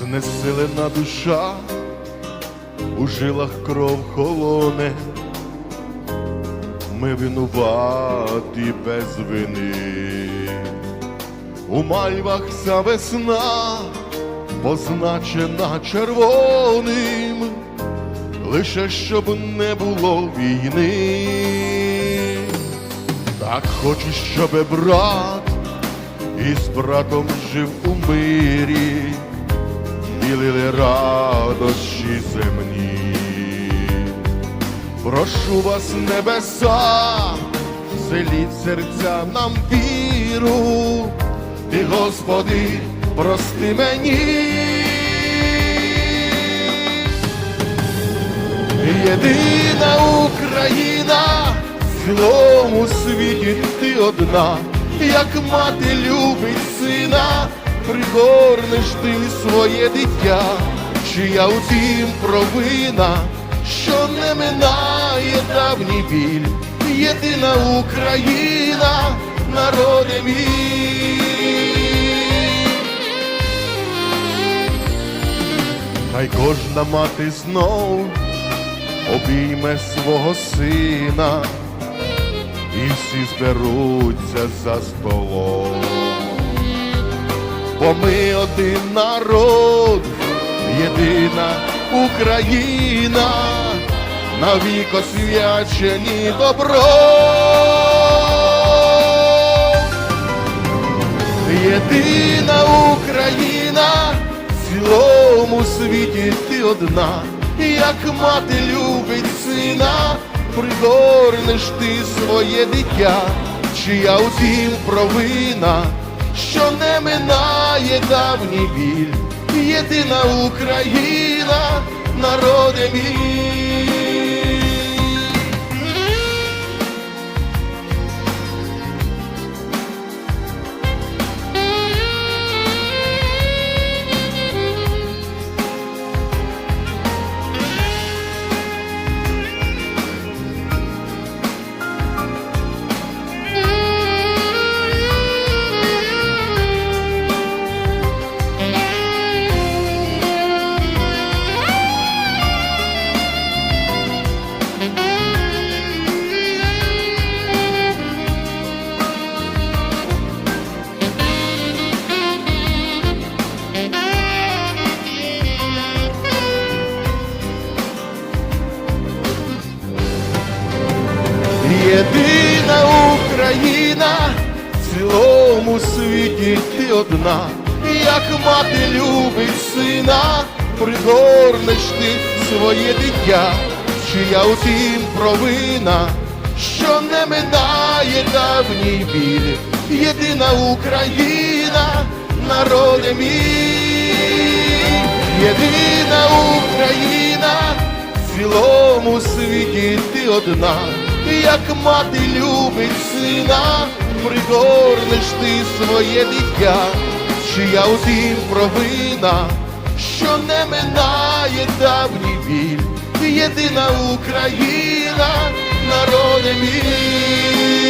знесилена душа, у жилах кров холоне, ми винуваті без вини, у мальвах ця весна позначена червоним, лише щоб не було війни. Так хочу, щоб брат із братом жив у мирі, ділили радощі земні. Прошу вас, небеса, вселіть серця нам віру, ти, Господи, прости мені. Єдина Україна в цілому світі ти одна, як мати любить сина, пригорнеш ти своє дитя, чия у тім провина, що не минає давній біль, єдина Україна, народе мій. Хай кожна мати знов обійме свого сина, і всі зберуться за столом. Бо ми один народ, єдина Україна, навік освячені добром. Єдина Україна в цілому світі ти одна, як мати любить сина, пригорнеш ти своє дитя, чия у тім провина, що не минає давній біль, єдина Україна, народи мій. Єдина Україна в цілому світі ти одна, як мати любить сина, пригорнеш ти своє дитя, чия у тім провина, що не минає давній біль, єдина Україна, народе мій, єдина Україна в цілому світі ти одна, як мати любить сина, пригорнеш ти своє дитя, чия у тім провина, що не минає давній біль, єдина Україна, народе мій.